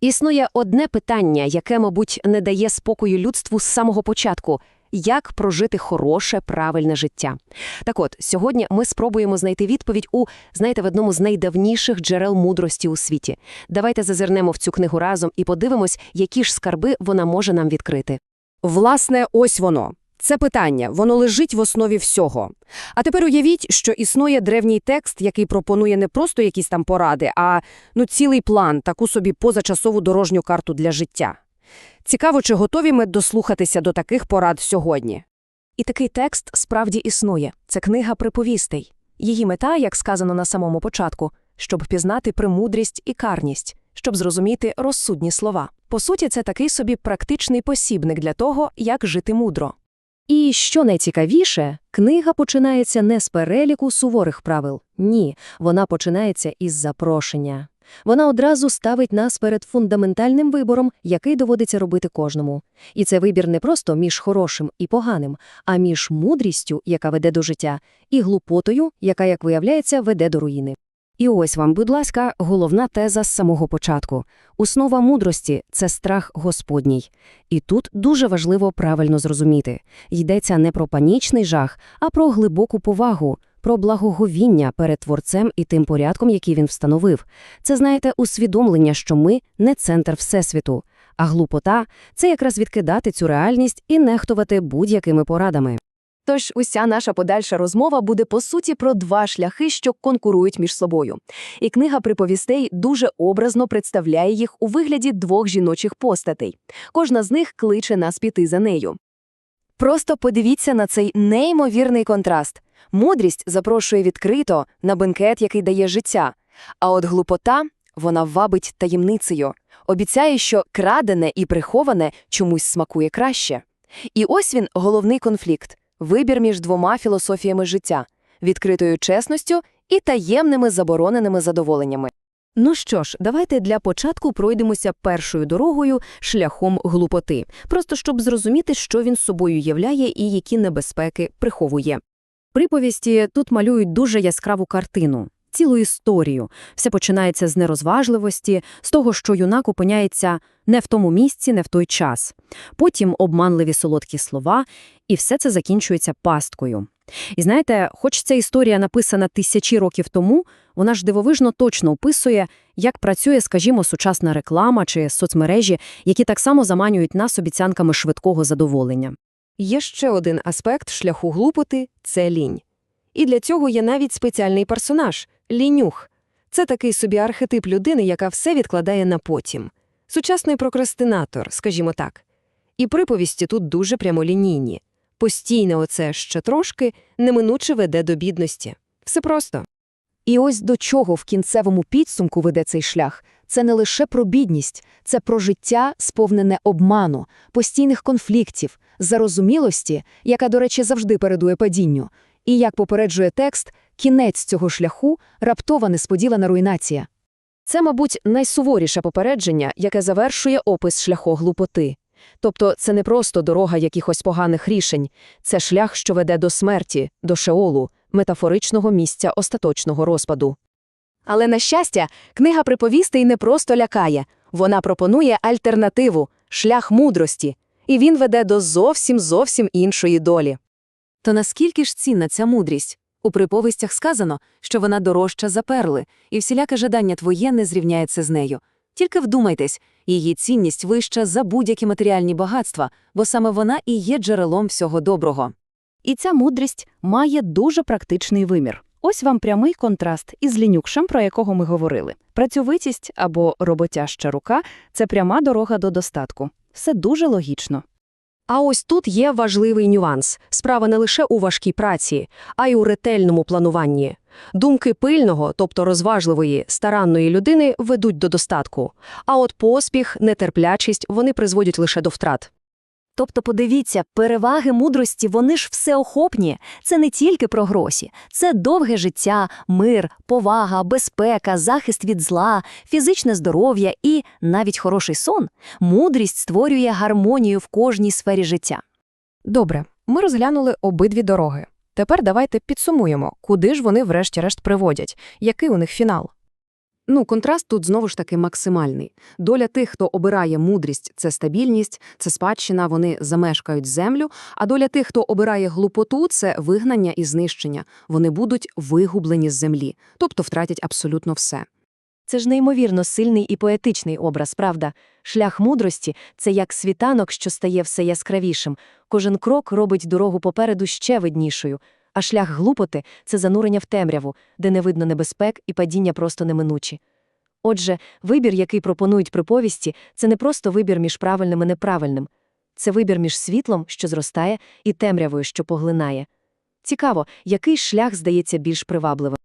Існує одне питання, яке, мабуть, не дає спокою людству з самого початку – як прожити хороше, правильне життя. Так от, сьогодні ми спробуємо знайти відповідь у, знаєте, в одному з найдавніших джерел мудрості у світі. Давайте зазирнемо в цю книгу разом і подивимось, які ж скарби вона може нам відкрити. Власне, ось воно. Це питання, воно лежить в основі всього. А тепер уявіть, що існує древній текст, який пропонує не просто якісь там поради, а ну цілий план, таку собі позачасову дорожню карту для життя. Цікаво, чи готові ми дослухатися до таких порад сьогодні. І такий текст справді існує. Це книга приповістей. Її мета, як сказано на самому початку, щоб пізнати премудрість і карність, щоб зрозуміти розсудні слова. По суті, це такий собі практичний посібник для того, як жити мудро. І що найцікавіше, книга починається не з переліку суворих правил. Ні, вона починається із запрошення. Вона одразу ставить нас перед фундаментальним вибором, який доводиться робити кожному. І це вибір не просто між хорошим і поганим, а між мудрістю, яка веде до життя, і глупотою, яка, як виявляється, веде до руїни. І ось вам, будь ласка, головна теза з самого початку. Основа мудрості – це страх Господній. І тут дуже важливо правильно зрозуміти. Йдеться не про панічний жах, а про глибоку повагу, про благоговіння перед Творцем і тим порядком, який він встановив. Це, знаєте, усвідомлення, що ми – не центр Всесвіту. А глупота – це якраз відкидати цю реальність і нехтувати будь-якими порадами. Тож уся наша подальша розмова буде по суті про два шляхи, що конкурують між собою. І книга приповістей дуже образно представляє їх у вигляді двох жіночих постатей. Кожна з них кличе нас піти за нею. Просто подивіться на цей неймовірний контраст. Мудрість запрошує відкрито на бенкет, який дає життя. А от глупота вона вабить таємницею, обіцяє, що крадене і приховане чомусь смакує краще. І ось він головний конфлікт вибір між двома філософіями життя відкритою чесністю і таємними забороненими задоволеннями. Ну що ж, давайте для початку пройдемося першою дорогою шляхом глупоти, просто щоб зрозуміти, що він собою являє і які небезпеки приховує. Приповісті тут малюють дуже яскраву картину, цілу історію. Все починається з нерозважливості, з того, що юнак опиняється не в тому місці, не в той час. Потім обманливі солодкі слова, і все це закінчується пасткою. І знаєте, хоч ця історія написана тисячі років тому, вона ж дивовижно точно описує, як працює, скажімо, сучасна реклама чи соцмережі, які так само заманюють нас обіцянками швидкого задоволення. Є ще один аспект шляху глупоти – це лінь. І для цього є навіть спеціальний персонаж – лінюх. Це такий собі архетип людини, яка все відкладає на потім. Сучасний прокрастинатор, скажімо так. І приповісті тут дуже прямолінійні. Постійне оце ще трошки неминуче веде до бідності. Все просто. І ось до чого в кінцевому підсумку веде цей шлях. Це не лише про бідність, це про життя, сповнене обману, постійних конфліктів, зарозумілості, яка, до речі, завжди передує падінню. І, як попереджує текст, кінець цього шляху – раптова несподівана руйнація. Це, мабуть, найсуворіше попередження, яке завершує опис шляху глупоти. Тобто це не просто дорога якихось поганих рішень, це шлях, що веде до смерті, до шеолу, метафоричного місця остаточного розпаду. Але, на щастя, книга приповістей не просто лякає, вона пропонує альтернативу – шлях мудрості, і він веде до зовсім зовсім іншої долі. То наскільки ж цінна ця мудрість? У приповістях сказано, що вона дорожча за перли, і всіляке жадання твоє не зрівняється з нею. Тільки вдумайтесь, її цінність вища за будь-які матеріальні багатства, бо саме вона і є джерелом всього доброго. І ця мудрість має дуже практичний вимір. Ось вам прямий контраст із лінюкшем, про якого ми говорили. Працьовитість або роботяща рука – це пряма дорога до достатку. Все дуже логічно. А ось тут є важливий нюанс. Справа не лише у важкій праці, а й у ретельному плануванні. Думки пильного, тобто розважливої, старанної людини ведуть до достатку. А от поспіх, нетерплячість вони призводять лише до втрат. Тобто, подивіться, переваги мудрості, вони ж всеохопні. Це не тільки про гроші. Це довге життя, мир, повага, безпека, захист від зла, фізичне здоров'я і навіть хороший сон. Мудрість створює гармонію в кожній сфері життя. Добре, ми розглянули обидві дороги. Тепер давайте підсумуємо, куди ж вони врешті-решт приводять, який у них фінал. Ну, контраст тут знову ж таки максимальний. Доля тих, хто обирає мудрість – це стабільність, це спадщина, вони замешкають землю, а доля тих, хто обирає глупоту – це вигнання і знищення. Вони будуть вигублені з землі, тобто втратять абсолютно все. Це ж неймовірно сильний і поетичний образ, правда? Шлях мудрості – це як світанок, що стає все яскравішим. Кожен крок робить дорогу попереду ще виднішою. А шлях глупоти – це занурення в темряву, де не видно небезпек і падіння просто неминучі. Отже, вибір, який пропонують приповісті, це не просто вибір між правильним і неправильним. Це вибір між світлом, що зростає, і темрявою, що поглинає. Цікаво, який шлях здається більш привабливим.